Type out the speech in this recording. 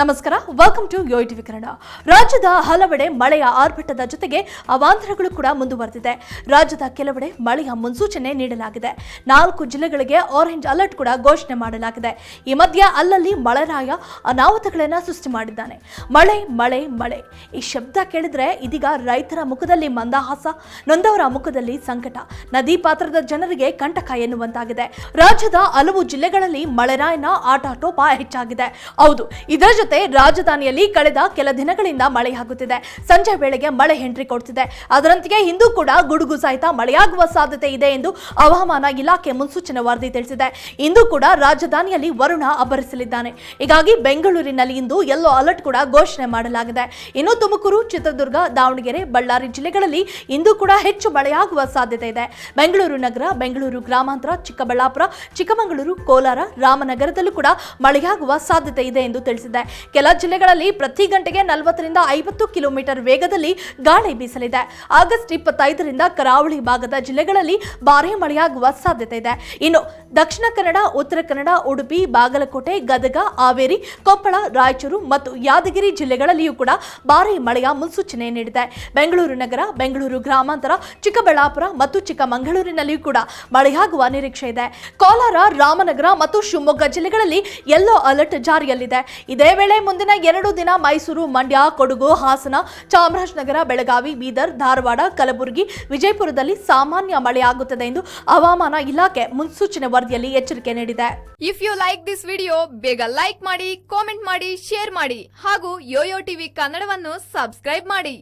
ನಮಸ್ಕಾರ welcome to Yo TV Kannada. ರಾಜ್ಯದ ಹಲವೆಡೆ ಮಳೆಯ ಆರ್ಭಟದ ಜೊತೆಗೆ ಅವಾಂತರಗಳು ಕೂಡ ಮುಂದುವರೆದಿದೆ. ರಾಜ್ಯದ ಕೆಲವೆಡೆ ಮಳೆಯ ಮುನ್ಸೂಚನೆ ನೀಡಲಾಗಿದೆ. ನಾಲ್ಕು ಜಿಲ್ಲೆಗಳಿಗೆ ಆರೆಂಜ್ ಅಲರ್ಟ್ ಕೂಡ ಘೋಷಣೆ ಮಾಡಲಾಗಿದೆ. ಈ ಮಧ್ಯೆ ಅಲ್ಲಲ್ಲಿ ಮಳೆರಾಯ ಅನಾಹುತಗಳನ್ನು ಸೃಷ್ಟಿ ಮಾಡಿದ್ದಾನೆ. ಮಳೆ ಮಳೆ ಮಳೆ. ಈ ಶಬ್ದ ಕೇಳಿದ್ರೆ ಇದೀಗ ರೈತರ ಮುಖದಲ್ಲಿ ಮಂದಹಾಸ, ನೊಂದವರ ಮುಖದಲ್ಲಿ ಸಂಕಟ. ನದಿ ಪಾತ್ರದ ಜನರಿಗೆ ಕಂಟಕ ಎನ್ನುವಂತಾಗಿದೆ. ರಾಜ್ಯದ ಹಲವು ಜಿಲ್ಲೆಗಳಲ್ಲಿ ಮಳೆರಾಯನ ಆಟಾಟೋಪ ಹೆಚ್ಚಾಗಿದೆ. ಹೌದು, ಇದರ ಜೊತೆ ರಾಜಧಾನಿಯಲ್ಲಿ ಕಳೆದ ಕೆಲ ದಿನಗಳಿಂದ ಮಳೆಯಾಗುತ್ತಿದೆ ಸಂಜೆ ವೇಳೆಗೆ ಮಳೆ ಎಂಟ್ರಿ ಕೊಡ್ತಿದೆ. ಅದರಂತೆ ಇಂದು ಕೂಡ ಗುಡುಗು ಸಹಿತ ಮಳೆಯಾಗುವ ಸಾಧ್ಯತೆ ಇದೆ ಎಂದು ಹವಾಮಾನ ಇಲಾಖೆ ಮುನ್ಸೂಚನೆ ವರದಿ ತಿಳಿಸಿದೆ. ಇಂದು ಕೂಡ ರಾಜಧಾನಿಯಲ್ಲಿ ವರುಣ ಅಬ್ಬರಿಸಲಿದ್ದಾನೆ. ಹೀಗಾಗಿ ಬೆಂಗಳೂರಿನಲ್ಲಿ ಇಂದು ಯೆಲ್ಲೋ ಅಲರ್ಟ್ ಕೂಡ ಘೋಷಣೆ ಮಾಡಲಾಗಿದೆ. ಇನ್ನು ತುಮಕೂರು, ಚಿತ್ರದುರ್ಗ, ದಾವಣಗೆರೆ, ಬಳ್ಳಾರಿ ಜಿಲ್ಲೆಗಳಲ್ಲಿ ಇಂದು ಕೂಡ ಹೆಚ್ಚು ಮಳೆಯಾಗುವ ಸಾಧ್ಯತೆ ಇದೆ. ಬೆಂಗಳೂರು ನಗರ, ಬೆಂಗಳೂರು ಗ್ರಾಮಾಂತರ, ಚಿಕ್ಕಬಳ್ಳಾಪುರ, ಚಿಕ್ಕಮಗಳೂರು, ಕೋಲಾರ, ರಾಮನಗರದಲ್ಲೂ ಕೂಡ ಮಳೆಯಾಗುವ ಸಾಧ್ಯತೆ ಇದೆ ಎಂದು ತಿಳಿಸಿದೆ. ಕೆಲ ಜಿಲ್ಲೆಗಳಲ್ಲಿ ಪ್ರತಿ ಗಂಟೆಗೆ ನಲವತ್ತರಿಂದ ಐವತ್ತು ಕಿಲೋಮೀಟರ್ ವೇಗದಲ್ಲಿ ಗಾಳಿ ಬೀಸಲಿದೆ. ಆಗಸ್ಟ್ ಇಪ್ಪತ್ತೈದರಿಂದ ಕರಾವಳಿ ಭಾಗದ ಜಿಲ್ಲೆಗಳಲ್ಲಿ ಭಾರೀ ಮಳೆಯಾಗುವ ಸಾಧ್ಯತೆ ಇದೆ. ಇನ್ನು ದಕ್ಷಿಣ ಕನ್ನಡ, ಉತ್ತರ ಕನ್ನಡ, ಉಡುಪಿ, ಬಾಗಲಕೋಟೆ, ಗದಗ, ಹಾವೇರಿ, ಕೊಪ್ಪಳ, ರಾಯಚೂರು ಮತ್ತು ಯಾದಗಿರಿ ಜಿಲ್ಲೆಗಳಲ್ಲಿಯೂ ಕೂಡ ಭಾರೀ ಮಳೆಯ ಮುನ್ಸೂಚನೆ ನೀಡಿದೆ. ಬೆಂಗಳೂರು ನಗರ, ಬೆಂಗಳೂರು ಗ್ರಾಮಾಂತರ, ಚಿಕ್ಕಬಳ್ಳಾಪುರ ಮತ್ತು ಚಿಕ್ಕಮಗಳೂರಿನಲ್ಲಿಯೂ ಕೂಡ ಮಳೆಯಾಗುವ ನಿರೀಕ್ಷೆ ಇದೆ. ಕೋಲಾರ, ರಾಮನಗರ ಮತ್ತು ಶಿವಮೊಗ್ಗ ಜಿಲ್ಲೆಗಳಲ್ಲಿ ಯೆಲ್ಲೋ ಅಲರ್ಟ್ ಜಾರಿಯಲ್ಲಿದೆ. ಇದೇ ವೇಳೆ ಮುಂದಿನ ಎರಡು ದಿನ ಮೈಸೂರು, ಮಂಡ್ಯ, ಕೊಡಗು, ಹಾಸನ, ಚಾಮರಾಜನಗರ, ಬೆಳಗಾವಿ, ಬೀದರ್, ಧಾರವಾಡ, ಕಲಬುರಗಿ, ವಿಜಯಪುರದಲ್ಲಿ ಸಾಮಾನ್ಯ ಮಳೆಯಾಗುತ್ತದೆ ಎಂದು ಹವಾಮಾನ ಇಲಾಖೆ ಮುನ್ಸೂಚನೆ ವರದಿಯಲ್ಲಿ ಎಚ್ಚರಿಕೆ ನೀಡಿದೆ. If you like this video ಬೇಗ ಲೈಕ್ ಮಾಡಿ ಕಾಮೆಂಟ್ ಮಾಡಿ ಶೇರ್ ಮಾಡಿ ಹಾಗೂ ಯೋಯೋ ಟಿವಿ ಕನ್ನಡವನ್ನು ಸಬ್ಸ್ಕ್ರೈಬ್ ಮಾಡಿ.